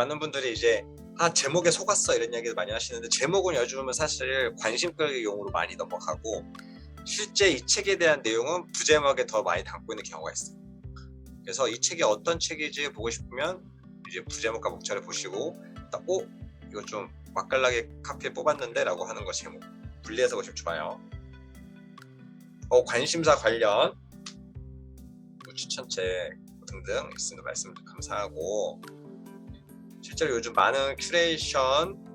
많은 분들이 이제 아 제목에 속았어 이런 이야기를 많이 하시는데 제목은 요즘은 사실 관심 끌기 용으로 많이 넘어가고 실제 이 책에 대한 내용은 부제목에 더 많이 담고 있는 경우가 있어요. 그래서 이 책이 어떤 책인지 보고 싶으면 이제 부제목과 목차를 보시고 딱, 어? 이거 좀 맛깔나게 카피에 뽑았는데 라고 하는 거 제목 분리해서 보시면 좋아요. 어, 관심사 관련 뭐 추천책 등등 있으면 말씀 감사하고 실제로 요즘 많은 큐레이션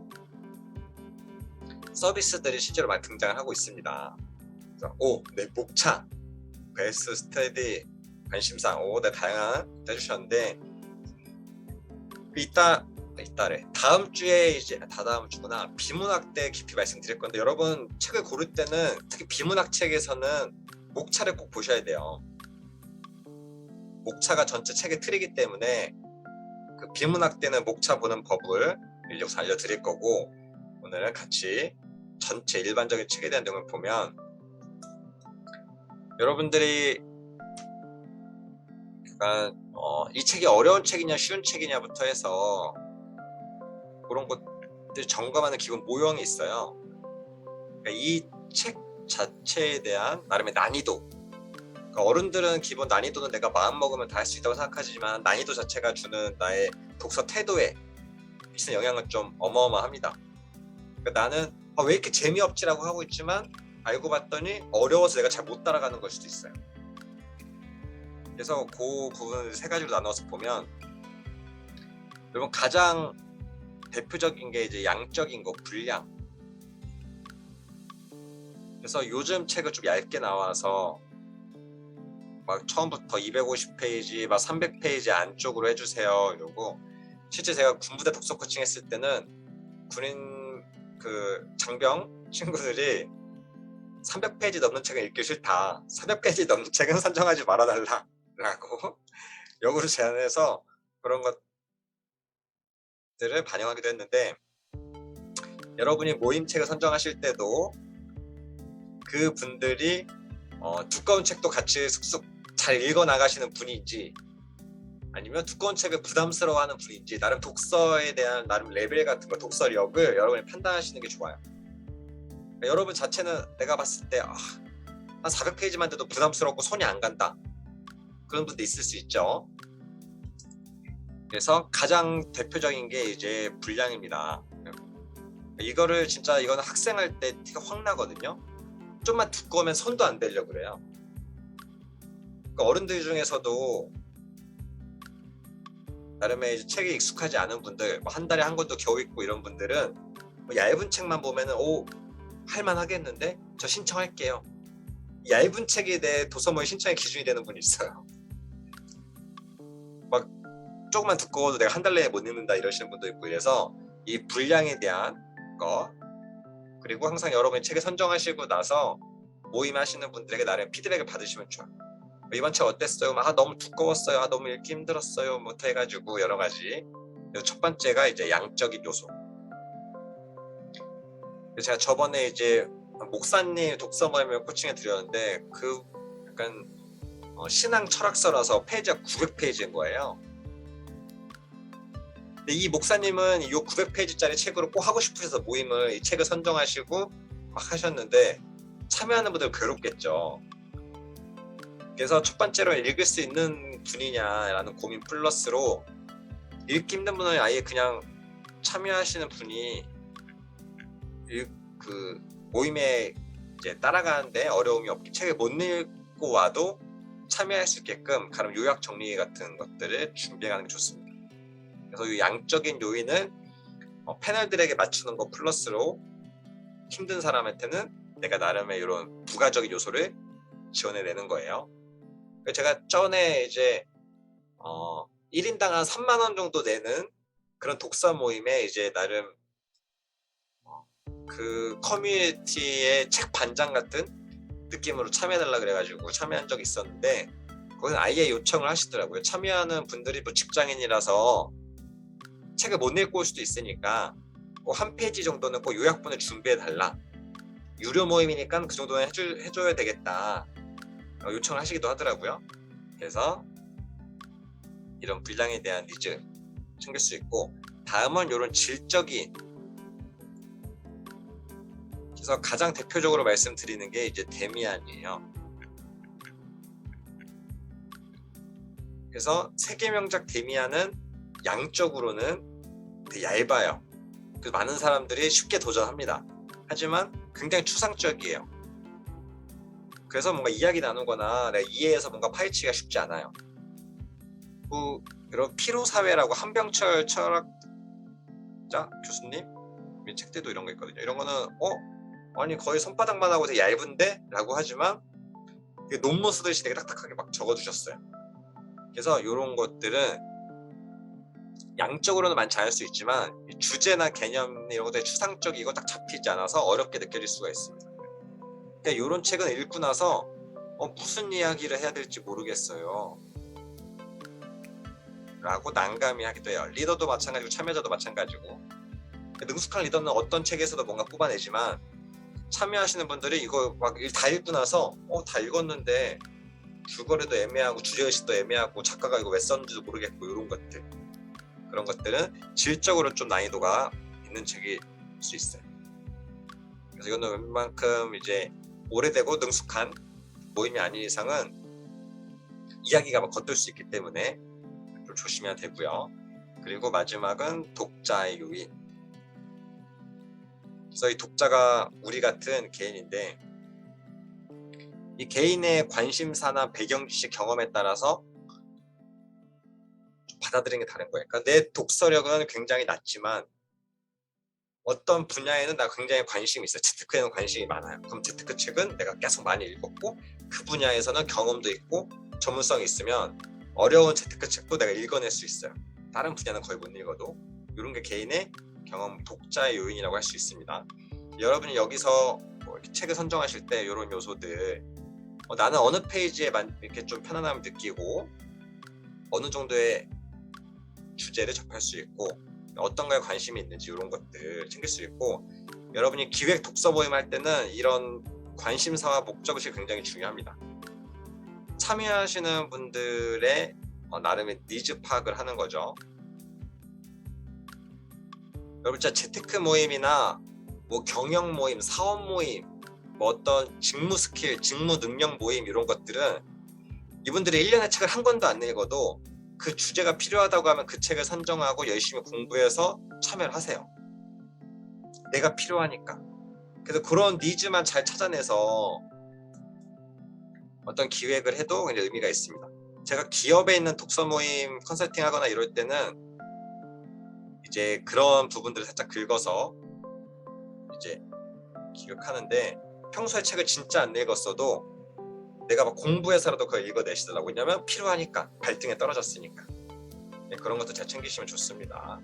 서비스들이 실제로 많이 등장을 하고 있습니다. 오, 내 목차, 베스트 스터디, 관심사, 오, 네, 다양한 해주셨는데 이따 이따래 다음 주에 이제 다다음 주구나 비문학대 깊이 말씀드릴 건데 여러분 책을 고를 때는 특히 비문학 책에서는 목차를 꼭 보셔야 돼요. 목차가 전체 책의 틀이기 때문에 그 비문학 때는 목차 보는 법을 일적서 알려드릴 거고 오늘은 같이 전체 일반적인 책에 대한 내용을 보면 여러분들이 약간 어, 이 책이 어려운 책이냐 쉬운 책이냐부터 해서 그런 것들 점검하는 기본 모형이 있어요. 그러니까 이책 자체에 대한 나름의 난이도. 그러니까 어른들은 기본 난이도는 내가 마음 먹으면 다 할 수 있다고 생각하지만 난이도 자체가 주는 나의 독서 태도에 미치는 영향은 좀 어마어마합니다. 그러니까 나는 아, 왜 이렇게 재미없지라고 하고 있지만 알고 봤더니 어려워서 내가 잘 못 따라가는 걸 수도 있어요. 그래서 그 부분을 세 가지로 나눠서 보면 여러분 가장 대표적인 게 이제 양적인 거 분량. 그래서 요즘 책은 좀 얇게 나와서 막 처음부터 250페이지, 막 300페이지 안쪽으로 해주세요 이러고 실제 제가 군부대 독서 코칭 했을 때는 군인 그 장병 친구들이 300페이지 넘는 책은 읽기 싫다. 300페이지 넘는 책은 선정하지 말아달라. 라고 역으로 제안해서 그런 것들을 반영하기도 했는데 여러분이 모임책을 선정하실 때도 그 분들이 어, 두꺼운 책도 같이 쑥쑥 잘 읽어 나가시는 분인지 아니면 두꺼운 책을 부담스러워하는 분인지 나름 독서에 대한 나름 레벨 같은 거 독서력을 여러분이 판단하시는 게 좋아요. 그러니까 여러분 자체는 내가 봤을 때 아, 한 400페이지만 돼도 부담스럽고 손이 안 간다. 그런 분도 있을 수 있죠. 그래서 가장 대표적인 게 이제 분량입니다. 이거를 진짜 이거는 학생할 때 티가 확 나거든요. 좀만 두꺼우면 손도 안 대려 그래요. 그러니까 어른들 중에서도 나름의 책에 익숙하지 않은 분들, 뭐 한 달에 한 권도 겨우 읽고 이런 분들은 뭐 얇은 책만 보면은 오 할만하겠는데 저 신청할게요. 얇은 책에 대해 도서모의 신청의 기준이 되는 분이 있어요. 막 조금만 두꺼워도 내가 한 달 내에 못 읽는다 이러시는 분도 있고 그래서 이 분량에 대한 거 그리고 항상 여러분이 책을 선정하시고 나서 모임 하시는 분들에게 나름 피드백을 받으시면 좋아요. 이번 책 어땠어요? 막, 아 너무 두꺼웠어요. 아 너무 읽기 힘들었어요. 뭐 해가지고 여러 가지. 첫 번째가 이제 양적인 요소. 제가 저번에 이제 목사님 독서 모임을 코칭해 드렸는데 그 약간 어, 신앙 철학서라서 페이지가 900페이지인 거예요. 이 목사님은 이 900페이지짜리 책으로 꼭 하고 싶으셔서 모임을 이 책을 선정하시고 막 하셨는데 참여하는 분들 괴롭겠죠. 그래서 첫 번째로 읽을 수 있는 분이냐라는 고민 플러스로 읽기 힘든 분은 아예 그냥 참여하시는 분이 읽, 그 모임에 이제 따라가는데 어려움이 없게 책을 못 읽고 와도 참여할 수 있게끔 가령 요약 정리 같은 것들을 준비하는 게 좋습니다. 그래서 이 양적인 요인은 어, 패널들에게 맞추는 거 플러스로 힘든 사람한테는 내가 나름의 이런 부가적인 요소를 지원해 내는 거예요. 제가 전에 이제 어 1인당 한 3만 원 정도 내는 그런 독서 모임에 이제 나름 어, 그 커뮤니티의 책 반장 같은 느낌으로 참여해달라 그래가지고 참여한 적이 있었는데 거기는 아예 요청을 하시더라고요. 참여하는 분들이 뭐 직장인이라서 책을 못 읽고 올 수도 있으니까 꼭 한 페이지 정도는 꼭 요약본을 준비해 달라. 유료 모임이니까 그 정도는 해줄, 해줘야 되겠다. 어, 요청을 하시기도 하더라고요. 그래서 이런 분량에 대한 니즈 챙길 수 있고 다음은 이런 질적인 그래서 가장 대표적으로 말씀드리는 게 이제 데미안이에요. 그래서 세계 명작 데미안은 양적으로는 되게 얇아요. 그 많은 사람들이 쉽게 도전합니다. 하지만 굉장히 추상적이에요. 그래서 뭔가 이야기 나누거나 내가 이해해서 뭔가 파헤치기가 쉽지 않아요. 그 이런 피로 사회라고 한병철 철학자 교수님 이 책들도 이런 거 있거든요. 이런 거는 어 아니 거의 손바닥만 하고 되게 얇은데라고 하지만 논문 쓰듯이 되게 딱딱하게 막 적어주셨어요. 그래서 이런 것들은 양적으로는 많지 않을 수 있지만 이 주제나 개념 이런 것들이 추상적이고 딱 잡히지 않아서 어렵게 느껴질 수가 있습니다. 그러니까 이런 책은 읽고 나서 어, 무슨 이야기를 해야 될지 모르겠어요. 라고 난감히 하기도 해요. 리더도 마찬가지고 참여자도 마찬가지고 능숙한 리더는 어떤 책에서도 뭔가 뽑아내지만 참여하시는 분들이 이거 막 다 읽고 나서 어 다 읽었는데 줄거리도 애매하고 주제의식도 애매하고 작가가 이거 왜 썼는지도 모르겠고 이런 것들 그런 것들은 질적으로 좀 난이도가 있는 책일 수 있어요. 그래서 이거는 웬만큼 이제 오래되고 능숙한 모임이 아닌 이상은 이야기가 막 겉돌 수 있기 때문에 좀 조심해야 되고요. 그리고 마지막은 독자의 요인. 그래서 이 독자가 우리 같은 개인인데 이 개인의 관심사나 배경 지식 경험에 따라서 받아들이는 게 다른 거예요. 그러니까 내 독서력은 굉장히 낮지만 어떤 분야에는 나 굉장히 관심이 있어. 재테크에는 관심이 많아요. 그럼 재테크 책은 내가 계속 많이 읽었고 그 분야에서는 경험도 있고 전문성이 있으면 어려운 재테크 책도 내가 읽어낼 수 있어요. 다른 분야는 거의 못 읽어도 이런 게 개인의 경험 독자의 요인이라고 할 수 있습니다. 여러분이 여기서 뭐 책을 선정하실 때 이런 요소들 어, 나는 어느 페이지에 만- 이렇게 좀 편안함을 느끼고 어느 정도의 주제를 접할 수 있고 어떤 거에 관심이 있는지 이런 것들 챙길 수 있고 여러분이 기획 독서 모임 할 때는 이런 관심사와 목적의식이 굉장히 중요합니다. 참여하시는 분들의 어, 나름의 니즈 파악을 하는 거죠. 여러분 진짜 재테크 모임이나 뭐 경영 모임, 사업 모임, 뭐 어떤 직무 스킬, 직무 능력 모임 이런 것들은 이분들이 1년에 책을 한 권도 안 읽어도 그 주제가 필요하다고 하면 그 책을 선정하고 열심히 공부해서 참여를 하세요. 내가 필요하니까. 그래서 그런 니즈만 잘 찾아내서 어떤 기획을 해도 굉장히 의미가 있습니다. 제가 기업에 있는 독서 모임 컨설팅 하거나 이럴 때는 이제 그런 부분들을 살짝 긁어서 이제 기획하는데 평소에 책을 진짜 안 읽었어도 내가 막 공부해서라도 그걸 읽어내시더라고. 왜냐면 필요하니까 갈등에 떨어졌으니까. 네, 그런 것도 잘 챙기시면 좋습니다.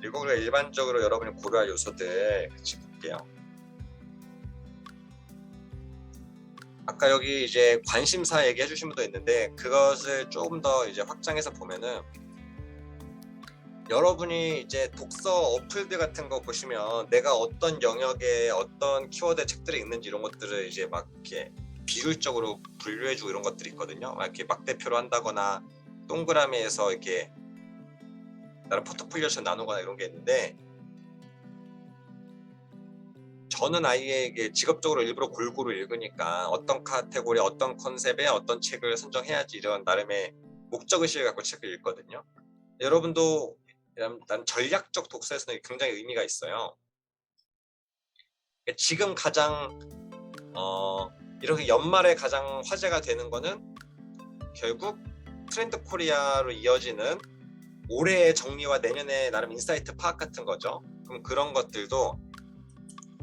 그리고 우리가 일반적으로 여러분이 고려할 요소들 같이 볼게요. 아까 여기 이제 관심사 얘기해 주신 분도 있는데 그것을 조금 더 이제 확장해서 보면은 여러분이 이제 독서 어플들 같은 거 보시면 내가 어떤 영역에 어떤 키워드 책들이 있는지 이런 것들을 이제 막 이렇게 비율적으로 분류해주고 이런 것들이 있거든요. 막 이렇게 막대표로 한다거나 동그라미에서 이렇게 나름 포트폴리오처럼 나누거나 이런 게 있는데 저는 아이에게 직업적으로 일부러 골고루 읽으니까 어떤 카테고리, 어떤 컨셉에 어떤 책을 선정해야지 이런 나름의 목적의식을 갖고 책을 읽거든요. 여러분도 난 전략적 독서에서는 굉장히 의미가 있어요. 지금 가장 어, 이렇게 연말에 가장 화제가 되는 거는 결국 트렌드 코리아로 이어지는 올해의 정리와 내년에 나름 인사이트 파악 같은 거죠. 그럼 그런 것들도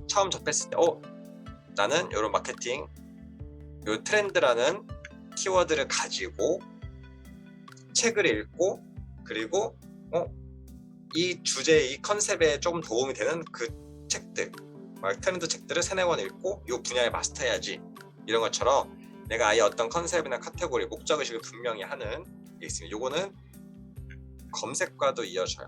처음 접했을 때, 어, 나는 이런 마케팅, 요 트렌드라는 키워드를 가지고 책을 읽고 그리고 어, 이 주제, 이 컨셉에 조금 도움이 되는 그 책들, 막 트렌드 책들을 세네 권 읽고 이 분야에 마스터해야지 이런 것처럼 내가 아예 어떤 컨셉이나 카테고리, 목적 의식을 분명히 하는 게 있습니다. 요거는 검색과도 이어져요.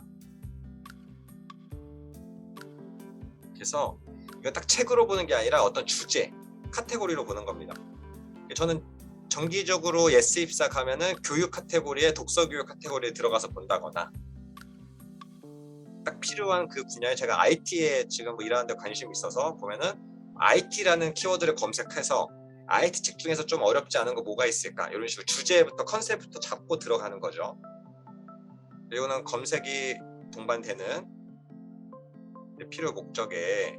그래서 이거 딱 책으로 보는 게 아니라 어떤 주제, 카테고리로 보는 겁니다. 저는 정기적으로 예스 입사 가면은 교육 카테고리에 독서 교육 카테고리에 들어가서 본다거나 딱 필요한 그 분야에 제가 IT에 지금 뭐 일하는데 관심이 있어서 보면은 IT라는 키워드를 검색해서 IT 책 중에서 좀 어렵지 않은 거 뭐가 있을까? 이런 식으로 주제부터 컨셉부터 잡고 들어가는 거죠. 그리고는 검색이 동반되는 필요 목적에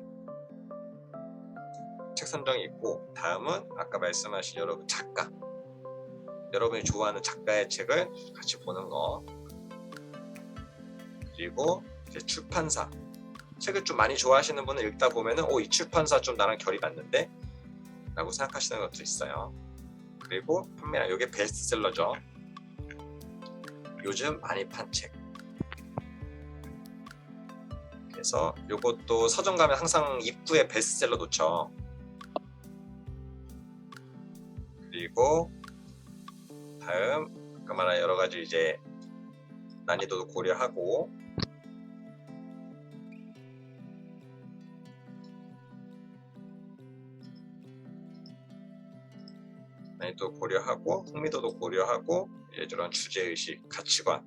책 선정이 있고 다음은 아까 말씀하신 여러분 작가. 여러분이 좋아하는 작가의 책을 같이 보는 거. 그리고 이제 출판사. 책을 좀 많이 좋아하시는 분은 읽다 보면은 오이 출판사 좀 나랑 결이 맞는데? 라고 생각하시는 것도 있어요. 그리고 판매량 이게 베스트셀러죠. 요즘 많이 판 책. 그래서 요것도 서점 가면 항상 입구에 베스트셀러 놓죠. 그리고 다음 아까 말한 여러 가지 이제 난이도도 고려하고 난이도 고려하고 흥미도도 고려하고 이런 주제 의식, 가치관.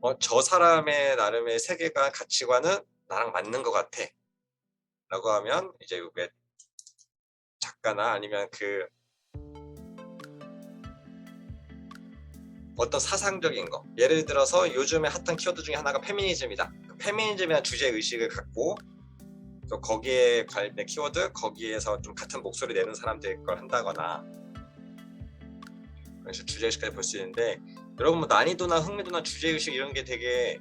어, 저 사람의 나름의 세계관, 가치관은 나랑 맞는 것 같아. 라고 하면 이제 이게 작가나 아니면 그 어떤 사상적인 거 예를 들어서 요즘에 핫한 키워드 중에 하나가 페미니즘이다 그 페미니즘이라는 주제 의식을 갖고 또 거기에 관련된 키워드 거기에서 좀 같은 목소리 내는 사람들 걸 한다거나 주제 의식까지 볼 수 있는데 여러분 뭐 난이도나 흥미도나 주제 의식 이런 게 되게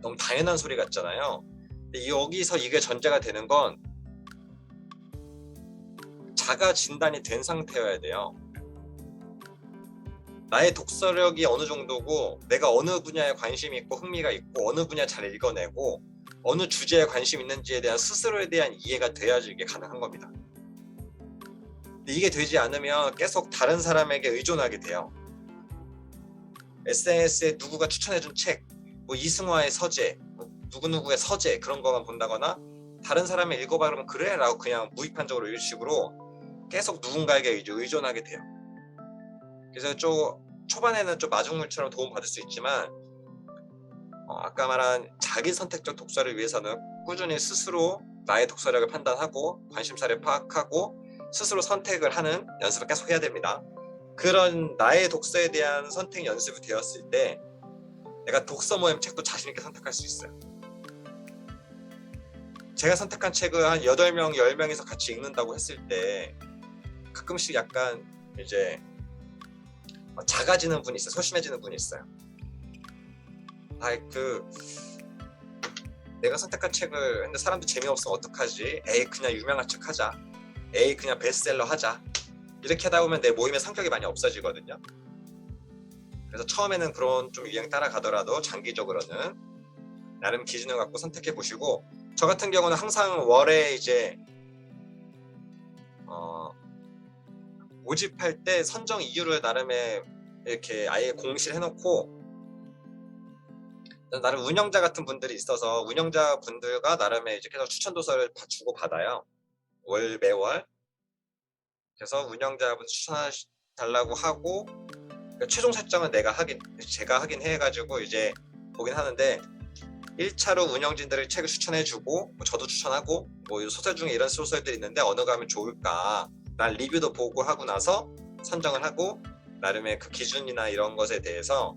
너무 당연한 소리 같잖아요 근데 여기서 이게 전제가 되는 건 자가 진단이 된 상태여야 돼요 나의 독서력이 어느 정도고 내가 어느 분야에 관심이 있고 흥미가 있고 어느 분야 잘 읽어내고 어느 주제에 관심 있는지에 대한 스스로에 대한 이해가 돼야지 이게 가능한 겁니다. 이게 되지 않으면 계속 다른 사람에게 의존하게 돼요. SNS에 누구가 추천해준 책, 뭐 이승화의 서재, 뭐 누구누구의 서재 그런 거만 본다거나 다른 사람이 읽어봐 그러면 그래 라고 그냥 무의판적으로 이런 식으로 계속 누군가에게 의존하게 돼요. 그래서 좀 초반에는 좀 마중물처럼 도움 받을 수 있지만 어, 아까 말한 자기 선택적 독서를 위해서는 꾸준히 스스로 나의 독서력을 판단하고 관심사를 파악하고 스스로 선택을 하는 연습을 계속 해야 됩니다. 그런 나의 독서에 대한 선택 연습이 되었을 때 내가 독서 모임 책도 자신 있게 선택할 수 있어요. 제가 선택한 책을 한 8명, 10명이서 같이 읽는다고 했을 때 가끔씩 약간 이제 작아지는 분이 있어요. 소심해지는 분이 있어요. 아, 그 내가 선택한 책을 근데 사람들 재미없으면 어떡하지? 에이 그냥 유명한 책 하자. 에이 그냥 베스트셀러 하자. 이렇게 하다 보면 내 모임의 성격이 많이 없어지거든요. 그래서 처음에는 그런 좀 유행 따라가더라도 장기적으로는 나름 기준을 갖고 선택해 보시고 저 같은 경우는 항상 월에 이제 어, 모집할 때 선정 이유를 나름의 이렇게 아예 공시를 해놓고 나름 운영자 같은 분들이 있어서 운영자 분들과 나름의 이제 계속 추천 도서를 주고 받아요 월 매월 그래서 운영자분 추천해 달라고 하고 그러니까 최종 설정은 내가 하긴 제가 하긴 해가지고 이제 보긴 하는데 1차로 운영진들을 책을 추천해주고 뭐 저도 추천하고 뭐 소설 중에 이런 소설들이 있는데 어느 가면 좋을까 난 리뷰도 보고 하고 나서 선정을 하고 나름의 그 기준이나 이런 것에 대해서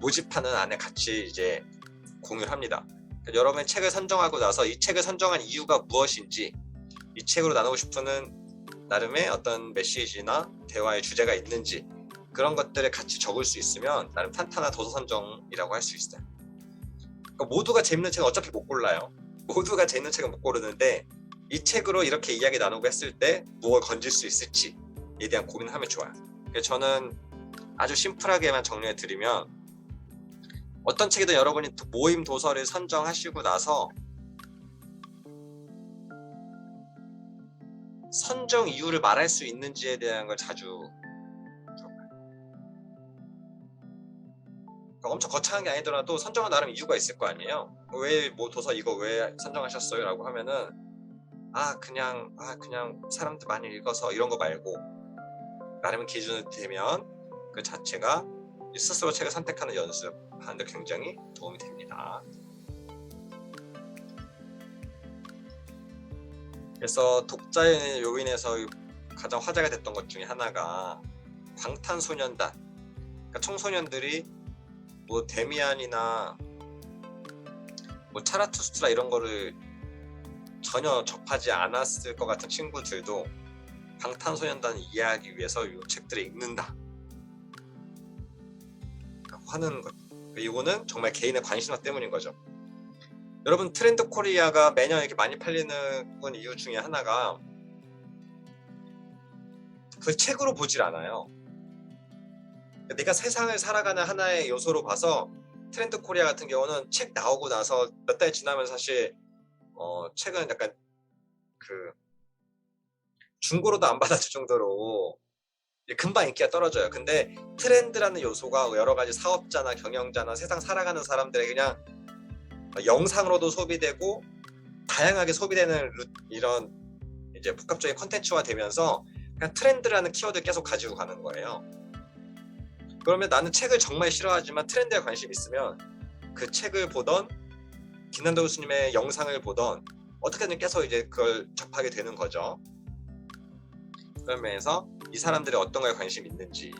모집하는 안에 같이 이제 공유를 합니다. 여러분의 책을 선정하고 나서 이 책을 선정한 이유가 무엇인지 이 책으로 나누고 싶은 나름의 어떤 메시지나 대화의 주제가 있는지 그런 것들을 같이 적을 수 있으면 나름 탄탄한 도서 선정이라고 할 수 있어요. 그러니까 모두가 재밌는 책은 어차피 못 골라요. 모두가 재밌는 책은 못 고르는데 이 책으로 이렇게 이야기 나누고 했을 때 무엇을 건질 수 있을지에 대한 고민을 하면 좋아요. 저는 아주 심플하게만 정리해 드리면 어떤 책이든 여러분이 모임 도서를 선정하시고 나서 선정 이유를 말할 수 있는지에 대한 걸 자주. 그러니까 엄청 거창한 게 아니더라도 선정은 나름 이유가 있을 거 아니에요. 왜 뭐 도서 이거 왜 선정하셨어요? 라고 하면은 아 그냥 아 그냥 사람들 많이 읽어서 이런 거 말고 나름 기준이 되면 그 자체가 스스로 책을 선택하는 연습 하는데 굉장히 도움이 됩니다. 그래서 독자의 요인에서 가장 화제가 됐던 것 중에 하나가 방탄소년단 그러니까 청소년들이 뭐 데미안이나 뭐 차라투스트라 이런 거를 전혀 접하지 않았을 것 같은 친구들도 방탄소년단을 이해하기 위해서 이 책들을 읽는다 하는 것 이거는 정말 개인의 관심사 때문인 거죠. 여러분 트렌드 코리아가 매년 이렇게 많이 팔리는 건 이유 중에 하나가 그 책으로 보질 않아요. 내가 세상을 살아가는 하나의 요소로 봐서 트렌드 코리아 같은 경우는 책 나오고 나서 몇 달 지나면 사실 어, 책은 약간 그 중고로도 안 받아줄 정도로 금방 인기가 떨어져요. 근데 트렌드라는 요소가 여러 가지 사업자나 경영자나 세상 살아가는 사람들의 그냥 영상으로도 소비되고 다양하게 소비되는 루, 이런 이제 복합적인 컨텐츠화 되면서 그냥 트렌드라는 키워드 계속 가지고 가는 거예요. 그러면 나는 책을 정말 싫어하지만 트렌드에 관심 있으면 그 책을 보던 김난도 교수님의 영상을 보던 어떻게든 계속 이제 그걸 접하게 되는 거죠. 그런 면에서 이 사람들이 어떤 거에 관심 있는지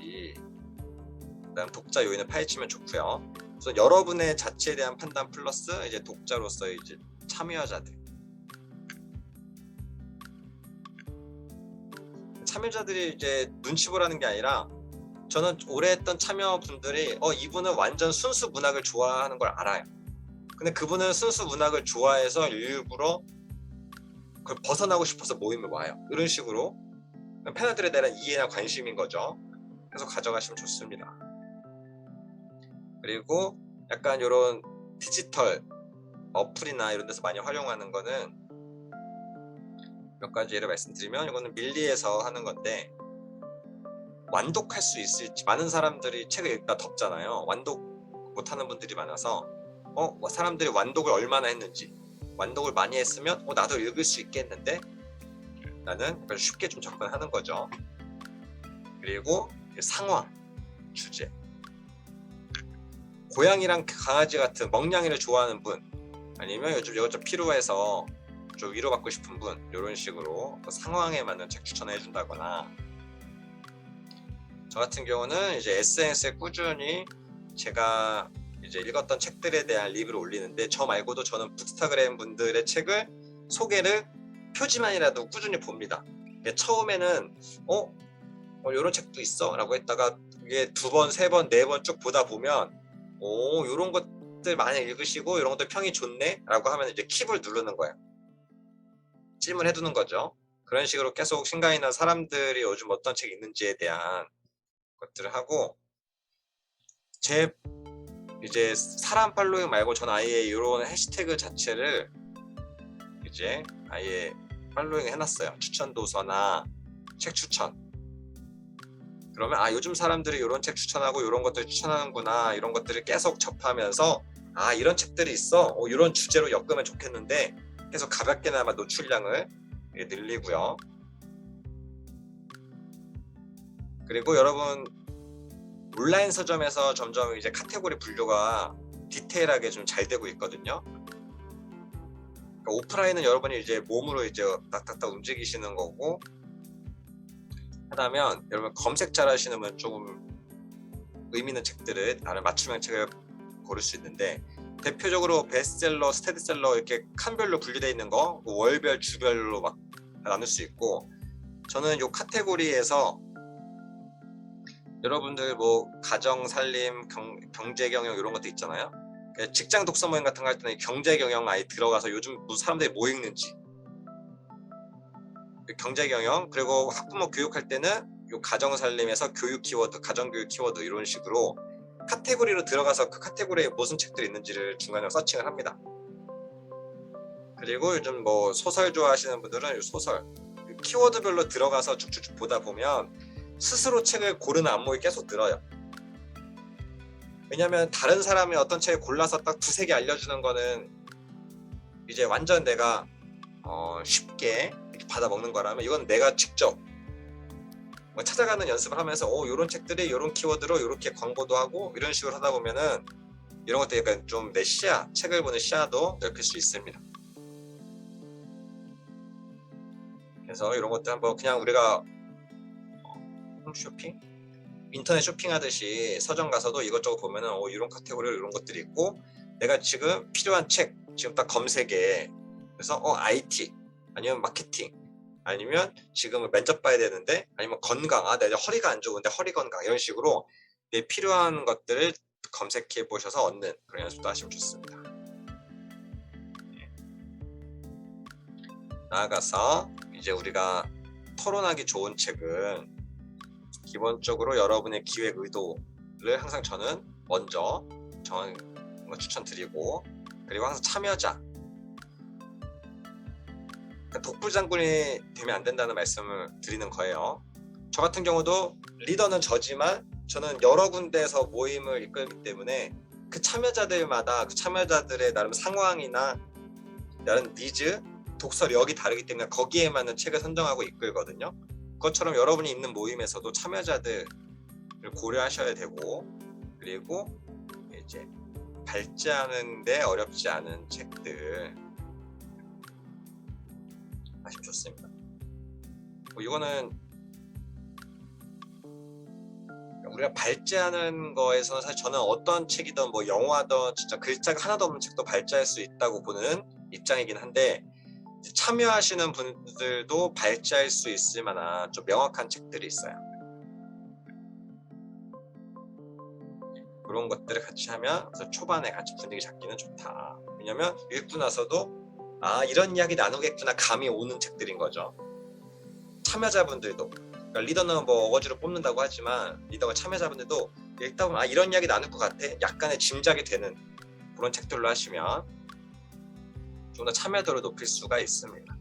그다음 독자 요인을 파헤치면 좋고요. 그래서 여러분의 자체에 대한 판단 플러스 이제 독자로서 이제 참여자들 참여자들이 이제 눈치 보라는 게 아니라 저는 오래 했던 참여분들이 어 이분은 완전 순수 문학을 좋아하는 걸 알아요. 근데 그분은 순수 문학을 좋아해서 일부러 그걸 벗어나고 싶어서 모임을 와요. 이런 식으로 패널들에 대한 이해나 관심인 거죠. 그래서 가져가시면 좋습니다. 그리고 약간 이런 디지털 어플이나 이런 데서 많이 활용하는 거는 몇 가지 예를 말씀드리면 이거는 밀리에서 하는 건데 완독할 수 있을지 많은 사람들이 책을 읽다 덮잖아요. 완독 못하는 분들이 많아서 어 사람들이 완독을 얼마나 했는지 완독을 많이 했으면 어 나도 읽을 수 있겠는데 나는 쉽게 좀 접근하는 거죠. 그리고 상황 주제 고양이랑 강아지 같은 먹냥이를 좋아하는 분 아니면 요즘 이것 좀 필요해서 좀 위로받고 싶은 분 이런 식으로 상황에 맞는 책 추천해 준다거나 저 같은 경우는 이제 SNS에 꾸준히 제가 이제 읽었던 책들에 대한 리뷰를 올리는데 저 말고도 저는 부스타그램 분들의 책을 소개를 표지만이라도 꾸준히 봅니다. 처음에는 어, 어 이런 책도 있어라고 했다가 이게 두 번, 세 번, 네 번 쭉 보다 보면 오 이런 것들 많이 읽으시고 이런 것들 평이 좋네라고 하면 이제 킵을 누르는 거예요. 찜을 해두는 거죠. 그런 식으로 계속 있는 사람들이 요즘 어떤 책 있는지에 대한 것들을 하고 제 이제 사람 팔로잉 말고 전 아예 이런 해시태그 자체를 이제 아예 팔로잉 해놨어요. 추천 도서나 책 추천. 그러면 아 요즘 사람들이 이런 책 추천하고 이런 것들 추천하는구나 이런 것들을 계속 접하면서 아 이런 책들이 있어 어, 이런 주제로 엮으면 좋겠는데 계속 가볍게나마 노출량을 늘리고요. 그리고 여러분 온라인 서점에서 점점 이제 카테고리 분류가 디테일하게 좀 잘 되고 있거든요. 그러니까 오프라인은 여러분이 이제 몸으로 이제 딱딱딱 움직이시는 거고 하다면 여러분 검색 잘 하시는 분 조금 의미 있는 책들을 나는 맞춤형 책을 고를 수 있는데 대표적으로 베스트셀러, 스테디셀러 이렇게 칸별로 분류되어 있는 거뭐 월별, 주별로 막 나눌 수 있고 저는 이 카테고리에서 여러분들 뭐 가정 살림 경, 경제 경영 이런 것도 있잖아요. 그 직장 독서 모임 같은 거 할 때는 경제 경영 아예 들어가서 요즘 뭐 사람들이 뭐 읽는지 그 경제 경영 그리고 학부모 교육할 때는 요 가정 살림에서 교육 키워드, 가정 교육 키워드 이런 식으로 카테고리로 들어가서 그 카테고리에 무슨 책들이 있는지를 중간에 서칭을 합니다. 그리고 요즘 뭐 소설 좋아하시는 분들은 소설 키워드별로 들어가서 쭉쭉쭉 보다 보면 스스로 책을 고르는 안목이 계속 늘어요. 왜냐하면 다른 사람이 어떤 책을 골라서 딱 두세 개 알려주는 거는 이제 완전 내가 어 쉽게 받아 먹는 거라면 이건 내가 직접 뭐 찾아가는 연습을 하면서 어 이런 책들이 이런 키워드로 이렇게 광고도 하고 이런 식으로 하다 보면은 이런 것도 약간 좀 내 시야, 책을 보는 시야도 넓힐 수 있습니다. 그래서 이런 것도 한번 그냥 우리가 홈쇼핑? 인터넷 쇼핑하듯이 서점 가서도 이것저것 보면은 어, 이런 카테고리 이런 것들이 있고 내가 지금 필요한 책 지금 딱 검색에 그래서 어 IT 아니면 마케팅 아니면 지금 면접 봐야 되는데 아니면 건강 아 내가 허리가 안 좋은데 허리 건강 이런 식으로 내 필요한 것들을 검색해 보셔서 얻는 그런 연습도 하시면 좋습니다. 예. 나아가서 이제 우리가 토론하기 좋은 책은 기본적으로 여러분의 기획 의도를 항상 저는 먼저 거 추천드리고 그리고 항상 참여자 그러니까 독불장군이 되면 안 된다는 말씀을 드리는 거예요. 저 같은 경우도 리더는 저지만 저는 여러 군데에서 모임을 이끌기 때문에 그 참여자들마다 그 참여자들의 나름 상황이나 나름 니즈, 독서력이 다르기 때문에 거기에 맞는 책을 선정하고 이끌거든요. 그것처럼 여러분이 있는 모임에서도 참여자들을 고려하셔야 되고 그리고 이제 발제하는데 어렵지 않은 책들 좋습니다. 뭐 이거는 우리가 발제하는 거에서는 사실 저는 어떤 책이든 뭐 영화든 진짜 글자가 하나도 없는 책도 발제할 수 있다고 보는 입장이긴 한데 참여하시는 분들도 발제할 수 있을 만한 좀 명확한 책들이 있어요. 그런 것들을 같이 하면 초반에 같이 분위기 잡기는 좋다. 왜냐면 읽고 나서도 아 이런 이야기 나누겠구나 감이 오는 책들인 거죠. 참여자분들도 그러니까 리더는 뭐 어거지로 뽑는다고 하지만 리더가 참여자분들도 읽다 보면 아 이런 이야기 나눌 것 같아 약간의 짐작이 되는 그런 책들로 하시면 좀 더 참여도를 높일 수가 있습니다.